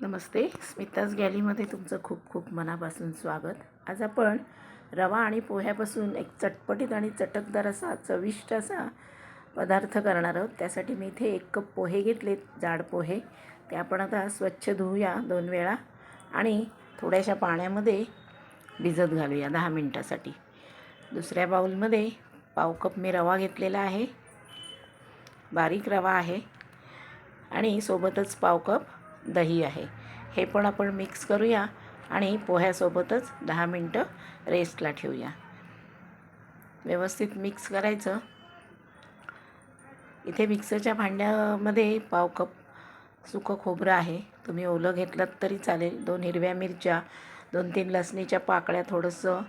नमस्ते. स्मिताज गॅलीमध्ये तुमचं खूप खूप मनापासून स्वागत. आज आपण रवा आणि पोह्यापासून एक चटपटीत आणि चटकदार असा चविष्ट असा पदार्थ करणार आहोत. त्यासाठी मी इथे एक कप पोहे घेतलेत जाड पोहे. ते आपण आता स्वच्छ धुवूया दोन वेळा आणि थोड्याशा पाण्यामध्ये भिजत घालूया दहा मिनटासाठी. दुसऱ्या बाऊलमध्ये पाव कप मी रवा घेतलेला आहे. बारीक रवा आहे. आणि सोबतच पाव कप दही आहे. हे पण आपण मिक्स करूया आणि पोह्यासोबतच दहा मिनटं रेस्टला ठेवूया. व्यवस्थित मिक्स करायचं. इथे मिक्सरच्या भांड्यामध्ये पाव कप सुकं खोबरं आहे. तुम्ही ओलं घेतलं तरी चालेल. दोन हिरव्या मिरच्या दोन तीन लसणीच्या पाकळ्या थोडंसं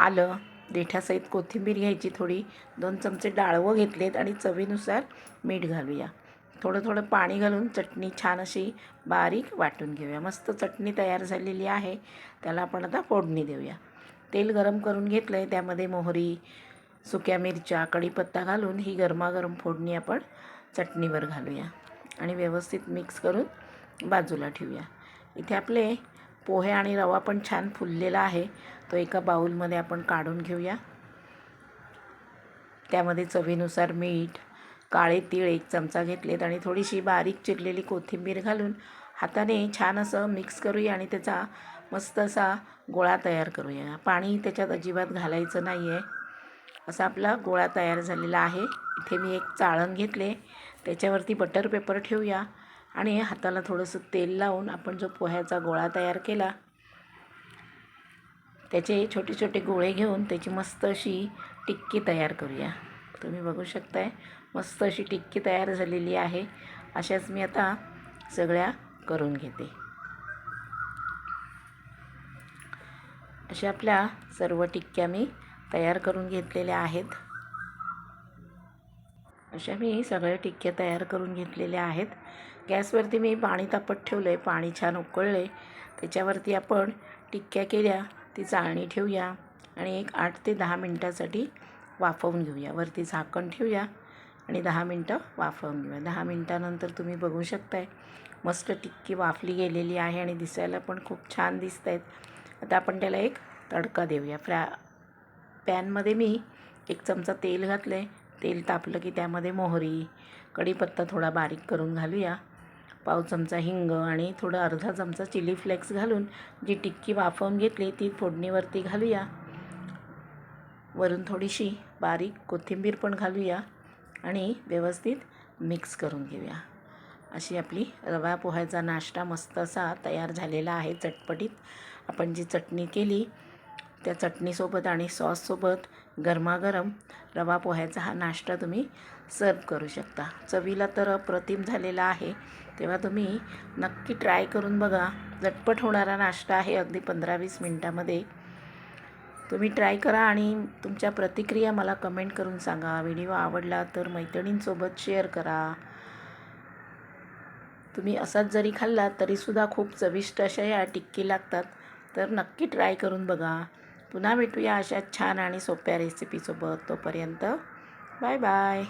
आलं देठासहित कोथिंबीर घ्यायची थोडी दोन चमचे डाळवं घेतलेत आणि चवीनुसार मीठ घालूया. थोडं थोडं पाणी घालून चटणी छान अशी बारीक वाटून घेऊया. मस्त चटणी तयार झालेली आहे. त्याला आपण आता फोडणी देऊया. तेल गरम करून घेतलं आहे त्यामध्ये मोहरी सुक्या मिरच्या कढीपत्ता घालून ही गरमागरम फोडणी आपण चटणीवर घालूया. आणि व्यवस्थित मिक्स करून बाजूला ठेवूया. इथे आपले पोहे आणि रवा पण छान फुललेला आहे. तो एका बाऊलमध्ये आपण काढून घेऊया. त्यामध्ये चवीनुसार मीठ काळे तीळ एक चमचा घेतलेत आणि थोडीशी बारीक चिरलेली कोथिंबीर घालून हाताने छान असं मिक्स करूया आणि त्याचा मस्त असा गोळा तयार करूया. पाणी त्याच्यात अजिबात घालायचं नाही आहे असा आपला गोळा तयार झालेला आहे. इथे मी एक चाळण घेतले. त्याच्यावरती बटर पेपर ठेवूया आणि हाताला थोडंसं तेल लावून आपण जो पोह्याचा गोळा तयार केला त्याचे छोटे छोटे गोळे घेऊन त्याची मस्त अशी टिक्की तयार करूया. तुम्ही बघू शकताय. मस्त अशी टिक्की तयार झालेली आहे. अशाच मी आता सगळ्या करून घेते. अशा आपल्या सर्व टिक्क्या मी तयार करून घेतलेल्या आहेत. अशा मी सगळ्या टिक्क्या तयार करून घेतलेल्या आहेत. गॅसवरती मी पाणी तापत ठेवलं आहे पाणी छान उकळले त्याच्यावरती आपण टिक्क्या केल्या ती चाळणी ठेवूया आणि एक आठ ते दहा मिनटासाठी वाफवून घेऊया. वरती झाकण ठेवूया. आणि दहा मिनटं वाफवून घेऊया. दहा मिनटानंतर तुम्ही बघू शकताय मस्त टिक्की वाफली गेलेली आहे आणि दिसायला पण खूप छान दिसत आहेत आता आपण त्याला एक तडका देऊया. फ्रॅ पॅनमध्ये मी एक चमचा तेल घातलं आहे तेल तापलं की त्यामध्ये मोहरी कढीपत्ता थोडा बारीक करून घालूया. पाव चमचा हिंग आणि थोडं अर्धा चमचा चिली फ्लेक्स घालून जी टिक्की वाफवून घेतली ती फोडणीवरती घालूया. वरून थोडीशी बारीक कोथिंबीर पण घालूया. आणि व्यवस्थित मिक्स करून घेऊया. अशी आपली रवा पोह्याचा नाश्ता मस्त असा तयार झालेला आहे. चटपटीत आपण जी चटणी केली त्या चटणीसोबत आणि सॉससोबत गरमागरम रवा पोह्याचा हा नाश्ता तुम्ही सर्व करू शकता. चवीला तर अप्रतिम झालेला आहे. तेव्हा तुम्ही नक्की ट्राय करून बघा. झटपट होणारा नाश्ता आहे. अगदी पंधरा वीस मिनटामध्ये तुम्ही ट्राय करा आणि तुमच्या प्रतिक्रिया मला कमेंट करून सांगा. व्हिडिओ आवडला तर मैत्रिणींसोबत शेअर करा. तुम्ही असाच जरी खाल्लात तरीसुद्धा खूप चविष्ट अशा या टिक्की लागतात. तर नक्की ट्राय करून बघा. पुन्हा भेटूया अशा छान आणि सोप्या रेसिपीसोबत तोपर्यंत बाय बाय